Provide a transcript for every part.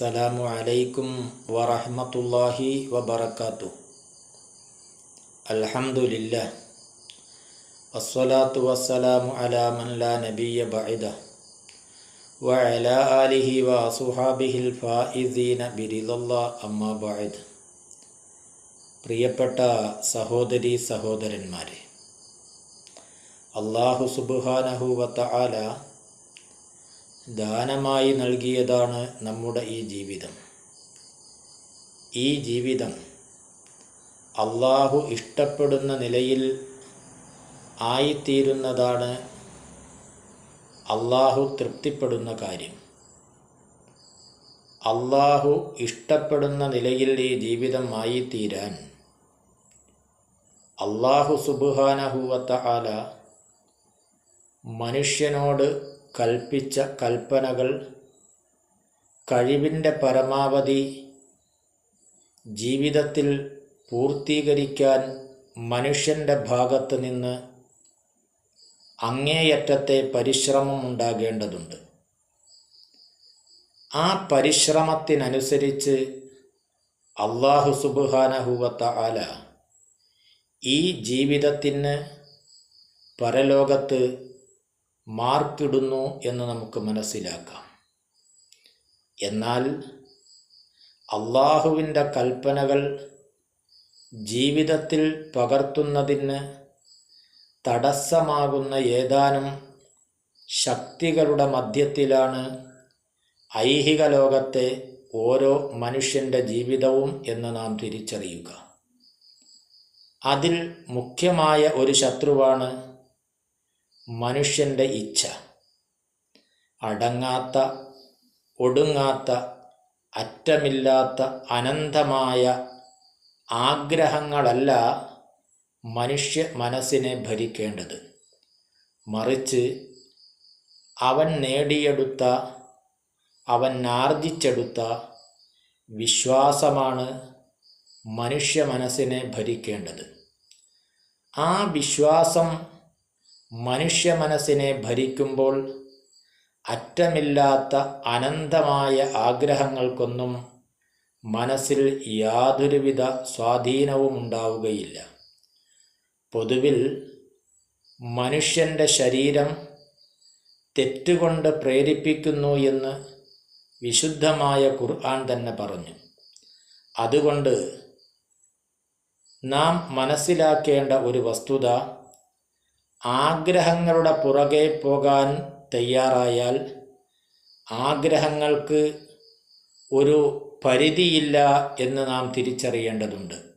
السلام عليكم ورحمة الله وبركاته الحمد لله والصلاة والسلام على من لا نبي بعده وعلى آله وصحابه الفائزين برضا الله أما بعد പ്രിയപ്പെട്ട സഹോദരി സഹോദരന്മാരെ അള്ളാഹു സുബുഹാനഹുവത്ത ആല ദാനമായി നൽകിയതാണ് നമ്മുടെ ഈ ജീവിതം. ഈ ജീവിതം അള്ളാഹു ഇഷ്ടപ്പെടുന്ന നിലയിൽ ആയിത്തീരുന്നതാണ് അള്ളാഹു തൃപ്തിപ്പെടുന്ന കാര്യം. അള്ളാഹു ഇഷ്ടപ്പെടുന്ന നിലയിൽ ഈ ജീവിതം ആയിത്തീരാൻ അള്ളാഹു സുബുഹാനഹുവത്ത ആല മനുഷ്യനോട് കൽപ്പിച്ച കൽപ്പനകൾ കഴിവിന്റെ പരമാവധി ജീവിതത്തിൽ പൂർത്തീകരിക്കാൻ മനുഷ്യന്റെ ഭാഗത്ത് നിന്ന് അങ്ങേയറ്റത്തെ പരിശ്രമം ഉണ്ടാകേണ്ടതുണ്ട്. ആ പരിശ്രമത്തിനനുസരിച്ച് അള്ളാഹു സുബുഹാനഹുവത്ത ആല ഈ ജീവിതത്തിന് പരലോകത്ത് മാർക്കിടുന്നു എന്ന് നമുക്ക് മനസ്സിലാക്കാം. എന്നാൽ അള്ളാഹുവിന്റെ കൽപ്പനകൾ ജീവിതത്തിൽ പകർത്തുന്നതിന് തടസ്സമാകുന്ന ഏതാനും ശക്തികളുടെ മധ്യത്തിലാണ് ഐഹിക ലോകത്തെ ഓരോ മനുഷ്യന്റെ ജീവിതവും എന്ന് നാം തിരിച്ചറിയുക. അതിൽ മുഖ്യമായ ഒരു ശത്രുവാണ് മനുഷ്യന്റെ ഇച്ഛ. അടങ്ങാത്ത ഒടുങ്ങാത്ത അറ്റമില്ലാത്ത അനന്തമായ ആഗ്രഹങ്ങളല്ല മനുഷ്യ മനസ്സിനെ ഭരിക്കേണ്ടത്. മറിച്ച് അവൻ നേടിയെടുത്ത അവൻ ആർജിച്ചെടുത്ത വിശ്വാസമാണ് മനുഷ്യ മനസ്സിനെ ഭരിക്കേണ്ടത്. ആ വിശ്വാസം മനുഷ്യ മനസ്സിനെ ഭരിക്കുമ്പോൾ അറ്റമില്ലാത്ത അനന്തമായ ആഗ്രഹങ്ങൾക്കൊന്നും മനസ്സിൽ യാതൊരുവിധ സ്വാധീനവും ഉണ്ടാവുകയില്ല. പൊതുവിൽ മനുഷ്യന്റെ ശരീരം തെറ്റുകൊണ്ട് പ്രേരിപ്പിക്കുന്നു എന്ന് വിശുദ്ധമായ ഖുർആൻ തന്നെ പറഞ്ഞു. അതുകൊണ്ട് നാം മനസ്സിലാക്കേണ്ട ഒരു വസ്തുത ആഗ്രഹങ്ങളുടെ പുറകെ പോകാൻ തയ്യാറായാൽ ആഗ്രഹങ്ങൾക്ക് ഒരു പരിധിയില്ല എന്ന് നാം തിരിച്ചറിയേണ്ടതുണ്ട്.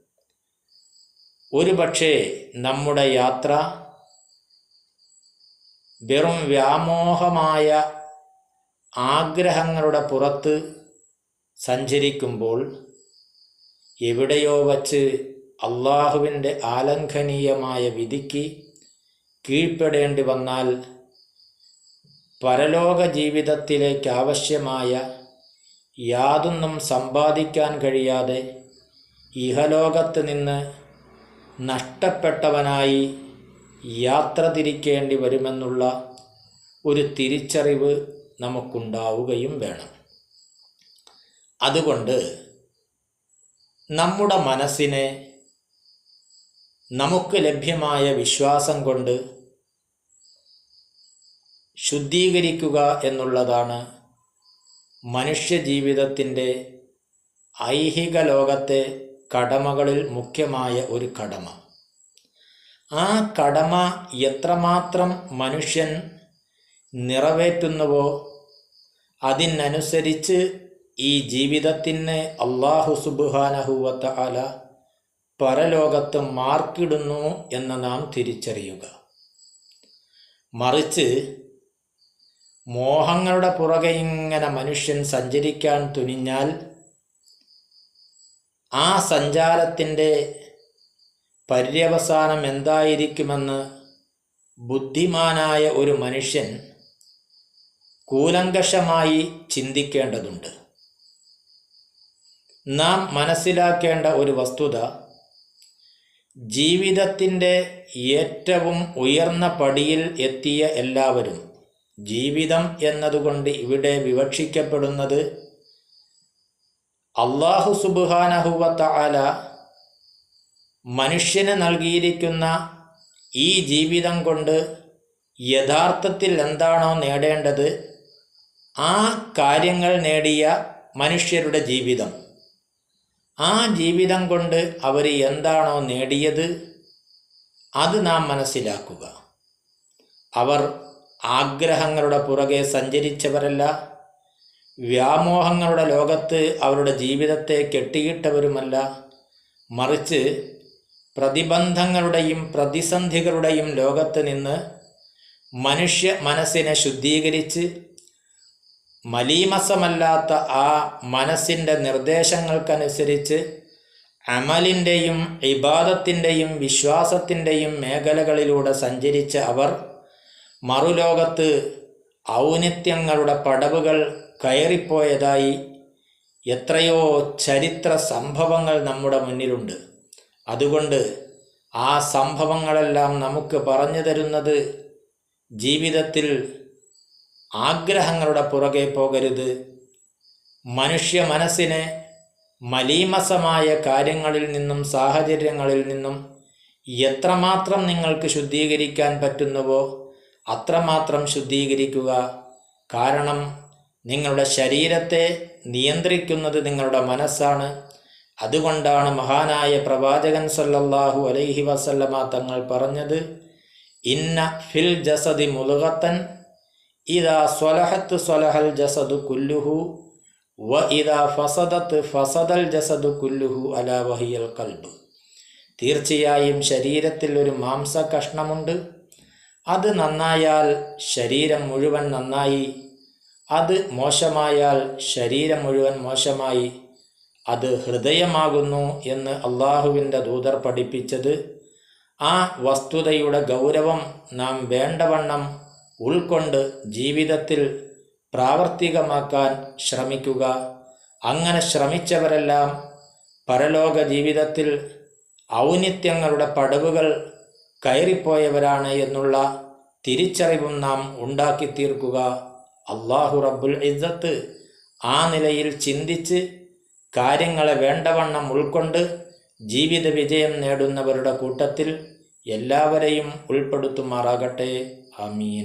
ഒരു പക്ഷേ നമ്മുടെ യാത്ര വെറും വ്യാമോഹമായ ആഗ്രഹങ്ങളുടെ പുറത്ത് സഞ്ചരിക്കുമ്പോൾ എവിടെയോ വച്ച് അള്ളാഹുവിന്റെ ആലംഘനീയമായ വിധിക്ക് കീഴ്പ്പെടേണ്ടി വന്നാൽ പരലോക ജീവിതത്തിലേക്ക് ആവശ്യമായ യാതൊന്നും സമ്പാദിക്കാൻ കഴിയാതെ ഇഹലോകത്ത് നിന്ന് നഷ്ടപ്പെട്ടവനായി യാത്ര തിരിക്കേണ്ടി വരുമെന്നുള്ള ഒരു തിരിച്ചറിവ് നമുക്കുണ്ടാവുകയും വേണം. അതുകൊണ്ട് നമ്മുടെ മനസ്സിനെ നമുക്ക് ലഭ്യമായ വിശ്വാസം കൊണ്ട് ശുദ്ധീകരിക്കുക എന്നുള്ളതാണ് മനുഷ്യ ജീവിതത്തിന്റെ ഐഹിക ലോകത്തെ കടമകളിൽ മുഖ്യമായ ഒരു കടമ. ആ കടമ എത്രമാത്രം മനുഷ്യൻ നിറവേറ്റുന്നുവോ അതിനനുസരിച്ച് ഈ ജീവിതത്തിന് അള്ളാഹു സുബുഹാനഹുവത്ത അല പരലോകത്ത് മാർക്കിടുന്നു എന്ന് നാം തിരിച്ചറിയുക. മറിച്ച് മോഹങ്ങളുടെ പുറകെ ഇങ്ങനെ മനുഷ്യൻ സഞ്ചരിക്കാൻ തുനിഞ്ഞാൽ ആ സഞ്ചാരത്തിന്റെ പര്യവസാനം എന്തായിരിക്കുമെന്ന് ബുദ്ധിമാനായ ഒരു മനുഷ്യൻ കൂലങ്കഷമായി ചിന്തിക്കേണ്ടതുണ്ട്. നാം മനസ്സിലാക്കേണ്ട ഒരു വസ്തുത ജീവിതത്തിന്റെ ഏറ്റവും ഉയർന്ന പടിയിൽ എത്തിയ എല്ലാവരും ജീവിതം എന്നതുകൊണ്ട് ഇവിടെ വിവക്ഷിക്കപ്പെടുന്നത് അള്ളാഹു സുബുഹാനഹുവത്ത ആല മനുഷ്യന് നൽകിയിരിക്കുന്ന ഈ ജീവിതം കൊണ്ട് യഥാർത്ഥത്തിൽ എന്താണോ നേടേണ്ടത് ആ കാര്യങ്ങൾ നേടിയ മനുഷ്യരുടെ ജീവിതം. ആ ജീവിതം കൊണ്ട് അവർ എന്താണോ നേടിയത് അത് നാം മനസ്സിലാക്കുക. അവർ ആഗ്രഹങ്ങളുടെ പുറകെ സഞ്ചരിച്ചവരല്ല വ്യാമോഹങ്ങളുടെ ലോകത്ത് അവരുടെ ജീവിതത്തെ കെട്ടിയിട്ടവരുമല്ല മറിച്ച് പ്രതിബന്ധങ്ങളുടെയും പ്രതിസന്ധികളുടെയും ലോകത്ത് നിന്ന് മനുഷ്യ മനസ്സിനെ ശുദ്ധീകരിച്ച് മലീമസമല്ലാത്ത ആ മനസ്സിന്റെ നിർദ്ദേശങ്ങൾക്കനുസരിച്ച് അമലിന്റെയും ഇബാദത്തിന്റെയും വിശ്വാസത്തിന്റെയും മേഖലകളിലൂടെ സഞ്ചരിച്ച അവർ മറുലോകത്ത് ഔന്നിത്യങ്ങളുടെ പടവുകൾ കയറിപ്പോയതായി എത്രയോ ചരിത്ര സംഭവങ്ങൾ നമ്മുടെ മുന്നിലുണ്ട്. അതുകൊണ്ട് ആ സംഭവങ്ങളെല്ലാം നമുക്ക് പറഞ്ഞു തരുന്നത് ജീവിതത്തിൽ ആഗ്രഹങ്ങളുടെ പുറകെ പോകരുത്. മനുഷ്യ മനസ്സിനെ മലീമസമായ കാര്യങ്ങളിൽ നിന്നും സാഹചര്യങ്ങളിൽ നിന്നും എത്രമാത്രം നിങ്ങൾക്ക് ശുദ്ധീകരിക്കാൻ പറ്റുന്നുവോ അത്രമാത്രം ശുദ്ധീകരിക്കുക. കാരണം നിങ്ങളുടെ ശരീരത്തെ നിയന്ത്രിക്കുന്നത് നിങ്ങളുടെ മനസ്സാണ്. അതുകൊണ്ടാണ് മഹാനായ പ്രവാചകൻ സല്ലല്ലാഹു അലൈഹി വസല്ലമ തങ്ങൾ പറഞ്ഞത് ഇന്ന ഫിൽ ജസദി മുലുകത്തൻ ഇതാ സ്വലഹത്ത് സ്വലഹൽ ജസദു കുല്ലുഹു വ ഇതാ ഫസദത്ത് ഫസദൽ ജസദു കുല്ലുഹു അല വഹിയൽ കൽബ്. തീർച്ചയായും ശരീരത്തിൽ ഒരു മാംസ കഷ്ണമുണ്ട് അത് നന്നായാൽ ശരീരം മുഴുവൻ നന്നായി. അത് മോശമായാൽ ശരീരം മുഴുവൻ മോശമായി. അത് ഹൃദയമാകുന്നു എന്ന് അള്ളാഹുവിന്റെ ദൂതർ പഠിപ്പിച്ചത്. ആ വസ്തുതയുടെ ഗൗരവം നാം വേണ്ടവണ്ണം ഉൾക്കൊണ്ട് ജീവിതത്തിൽ പ്രാവർത്തികമാക്കാൻ ശ്രമിക്കുക. അങ്ങനെ ശ്രമിച്ചവരെല്ലാം പരലോക ജീവിതത്തിൽ ഔന്നിത്യങ്ങളുടെ പടവുകൾ കയറിപ്പോയവരാണ് എന്നുള്ള തിരിച്ചറിവും നാം ഉണ്ടാക്കി തീർക്കുക അള്ളാഹു റബ്ബുൽ ഇസ്സത്ത് ആ നിലയിൽ ചിന്തിച്ച് കാര്യങ്ങളെ വേണ്ടവണ്ണം ഉൾക്കൊണ്ട് ജീവിത വിജയം നേടുന്നവരുടെ കൂട്ടത്തിൽ എല്ലാവരെയും ഉൾപ്പെടുത്തുമാറാകട്ടെ. ആമീൻ.